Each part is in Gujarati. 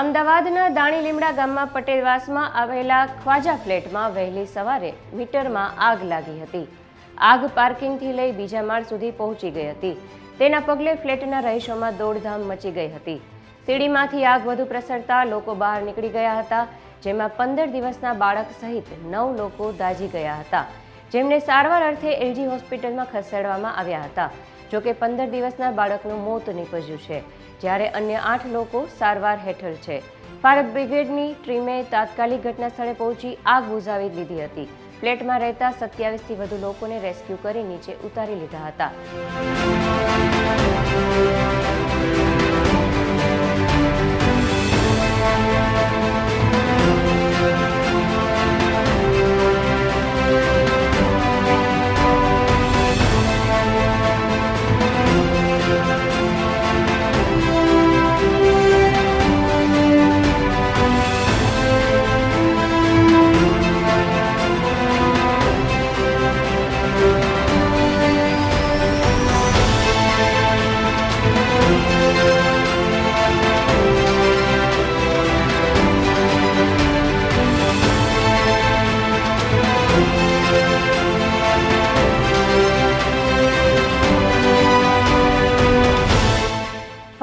અમદાવાદના દાણી લીમડા ગામમાં પટેલવાસમાં આવેલા ખ્વાજા ફ્લેટમાં વહેલી સવારે મીટરમાં આગ લાગી હતી. આગ પાર્કિંગથી લઈ બીજા માળ સુધી પહોંચી ગઈ હતી. તેના પગલે ફ્લેટના રહીશોમાં દોડધામ મચી ગઈ હતી. સીડીમાંથી આગ વધુ પ્રસરતા લોકો બહાર નીકળી ગયા હતા, જેમાં પંદર દિવસના બાળક સહિત નવ લોકો દાઝી ગયા હતા, જેમને સારવાર અર્થે એલજી હોસ્પિટલમાં ખસેડવામાં આવ્યા હતા. જોકે પંદર દિવસના બાળકનું મોત નીપજ્યું છે, જ્યારે અન્ય આઠ લોકો સારવાર હેઠળ છે. ફાયર બ્રિગેડની ટીમે તાત્કાલિક ઘટના સ્થળે પહોંચી આગ બુઝાવી દીધી હતી. ફ્લેટમાં રહેતા સત્યાવીસથી વધુ લોકોને રેસ્ક્યુ કરી નીચે ઉતારી લીધા હતા.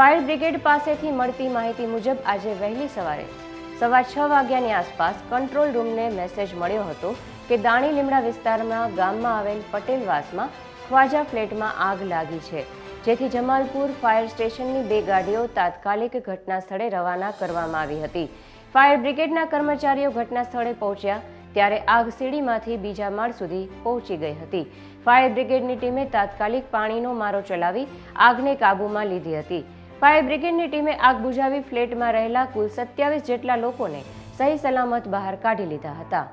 ફાયર બ્રિગેડ પાસેથી મળતી માહિતી મુજબ આજે વહેલી સવારે સવા છ વાગ્યાની આસપાસ કંટ્રોલ રૂમને મેસેજ મળ્યો હતો કે દાણી લીમડા વિસ્તારમાં ગામમાં આવેલ પટેલવાસમાં ખ્વાજા ફ્લેટમાં આગ લાગી છે, જેથી જમાલપુર ફાયર સ્ટેશનની બે ગાડીઓ તાત્કાલિક ઘટના સ્થળે રવાના કરવામાં આવી હતી. ફાયર બ્રિગેડના કર્મચારીઓ ઘટના સ્થળે પહોંચ્યા ત્યારે આગ સીડીમાંથી બીજા માળ સુધી પહોંચી ગઈ હતી. ફાયર બ્રિગેડની ટીમે તાત્કાલિક પાણીનો મારો ચલાવી આગને કાબૂમાં લીધી હતી. ફાયર બ્રિગેડની ટીમે આગ બુઝાવી ફ્લેટમાં રહેલા કુલ સત્યાવીસ જેટલા લોકોને સહી સલામત બહાર કાઢી લીધા હતા.